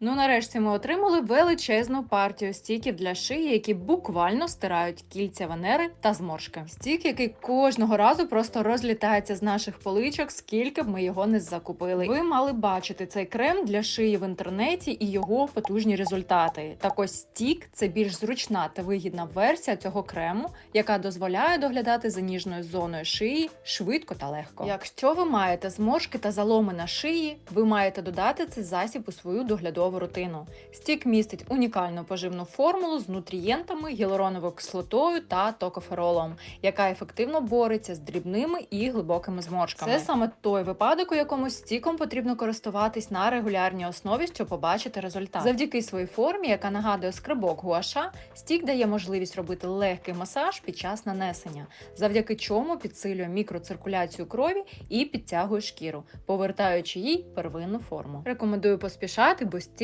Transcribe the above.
Ну, нарешті ми отримали величезну партію стіків для шиї, які буквально стирають кільця венери та зморшки. Стік, який кожного разу просто розлітається з наших поличок, скільки б ми його не закупили. Ви мали бачити цей крем для шиї в інтернеті і його потужні результати. Так ось стік це більш зручна та вигідна версія цього крему, яка дозволяє доглядати за ніжною зоною шиї швидко та легко. Якщо ви маєте зморшки та заломи на шиї, ви маєте додати цей засіб у свою доглядову рутину. Стік містить унікальну поживну формулу з нутрієнтами, гіалуроновою кислотою та токоферолом, яка ефективно бореться з дрібними і глибокими зморшками. Це саме той випадок, у якому стіком потрібно користуватись на регулярній основі, щоб побачити результат. Завдяки своїй формі, яка нагадує скрибок гуаша, стік дає можливість робити легкий масаж під час нанесення, завдяки чому підсилює мікроциркуляцію крові і підтягує шкіру, повертаючи їй первинну форму. Рекомендую поспішати, бо стік